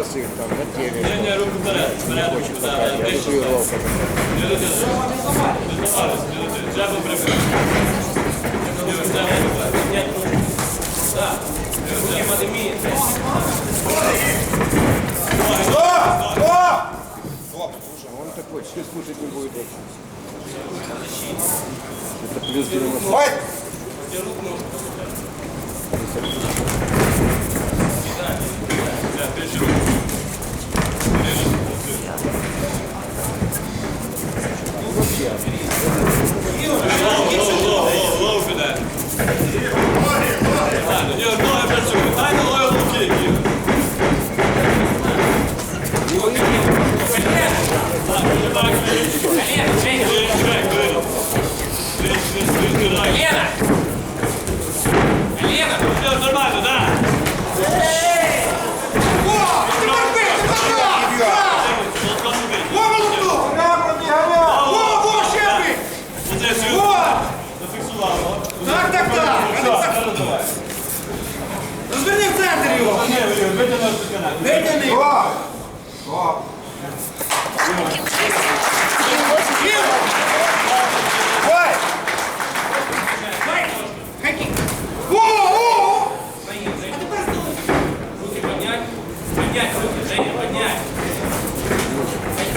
косых, там, на теле. Ні, ні, руку вперед, вперед, руку, Хочет да, показать, да, а вище. татуировка такая. Не лети, не товариш, не лети, треба прибити. Дивись, треба прибити. Ні, руку. Так, руки подимі. Он такой, все слушать не будет. Это плюс 90. Розверни в центр його. Витягнув стакана. Витягни його. Давай. Хаки. О, о, Поднять! Поднять руки, Женя, поднять!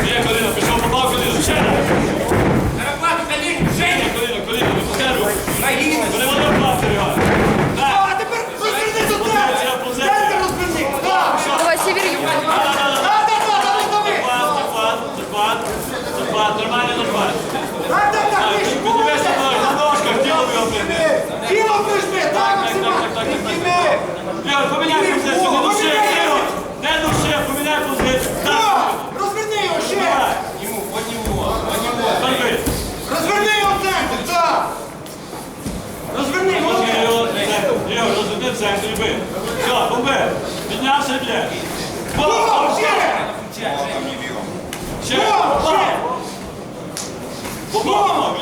Є, коліно, пішов попав коліно. Ще раз. Льор, поміняй не души, поміняй позицію. Розверни його ще! Все, бомби. Піднявся, бля. Бо, ще! Ще, бо, ще! Бо, бо.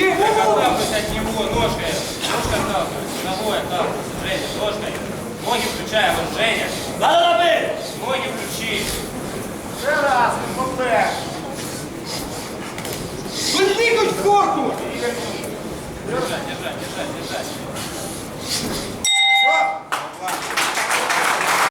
Ще. Отталкивайся от него ножкой. Ножкой отталкивайся. Ногой отталкивайся. Женя, ножкой. Ноги включай, вот Женя. Надо бий. Ноги включи. Раз, бомби. Виникнуть в корпус. Держать, держать, держать, держать. Все.